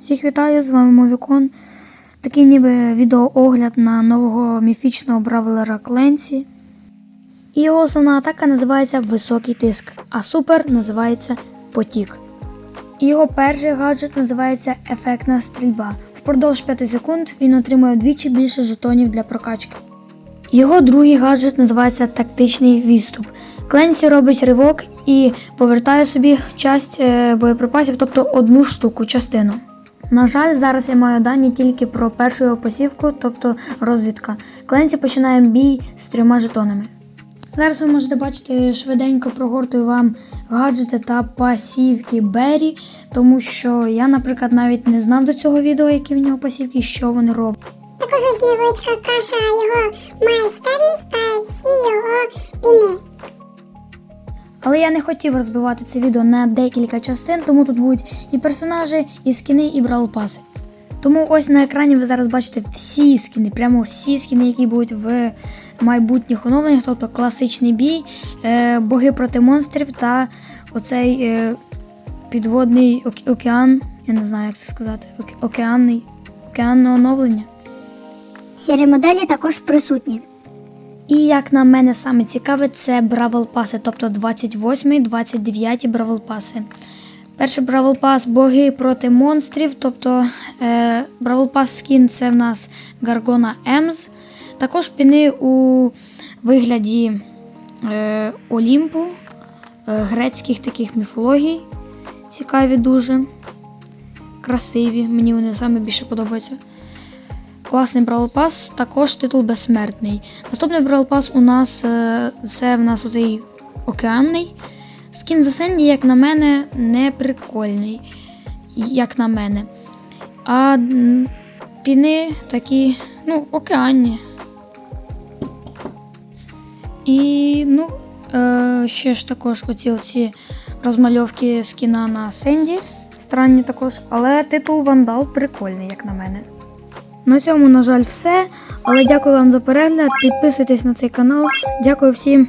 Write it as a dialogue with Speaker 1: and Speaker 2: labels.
Speaker 1: Всіх вітаю, з вами Мовікон. Такий ніби відеоогляд на нового міфічного бравлера Кленсі. І його основна атака називається Високий тиск, а супер називається Потік. Його перший гаджет називається Ефектна стрільба. Впродовж 5 секунд він отримує вдвічі більше жетонів для прокачки. Його другий гаджет називається тактичний відступ. Кленсі робить ривок і повертає собі часть е, боєприпасів, тобто одну штуку, частину. На жаль, зараз я маю дані тільки про першу його посівку, тобто розвідка. Кленсі починає бій з трьома жетонами. Зараз ви можете бачити, швиденько прогортую вам гаджети та пасівки Беррі, тому що я, наприклад, навіть не знав до цього відео, які в нього пасівки що вони роблять.
Speaker 2: Також невеличка каша його майстерність та всі його піни.
Speaker 1: Але я не хотів розбивати це відео на декілька частин, тому тут будуть і персонажі, і скіни, і бралпаси. Тому ось на екрані ви зараз бачите всі скіни, прямо всі скіни, які будуть в майбутніх оновленнях, тобто класичний бій, е, боги проти монстрів та оцей е, підводний оке- океан. Я не знаю, як це сказати. оке- Океанний, океанне оновлення.
Speaker 2: Сірі моделі також присутні.
Speaker 1: І як на мене саме цікаве, це Бравл Паси, тобто 28, 29 Бравл Паси. Перший Бравл Пас боги проти монстрів, тобто е, Бравл Пас скін це в нас Гаргона Емз. Також піни у вигляді е, Олімпу, е, грецьких таких міфологій. Цікаві дуже. Красиві, мені вони саме більше подобаються. Класний Brawl Pass, також титул безсмертний. Наступний Brawl Pass у нас е, це в нас оцей океанний. Скін за Сенді, як на мене, не прикольний. Як на мене. А піни такі, ну, океанні. І, ну, е, ще ж також оці, оці розмальовки скіна на Сенді. Странні також, але титул Вандал прикольний, як на мене. На цьому, на жаль, все. Але дякую вам за перегляд. Підписуйтесь на цей канал. Дякую всім.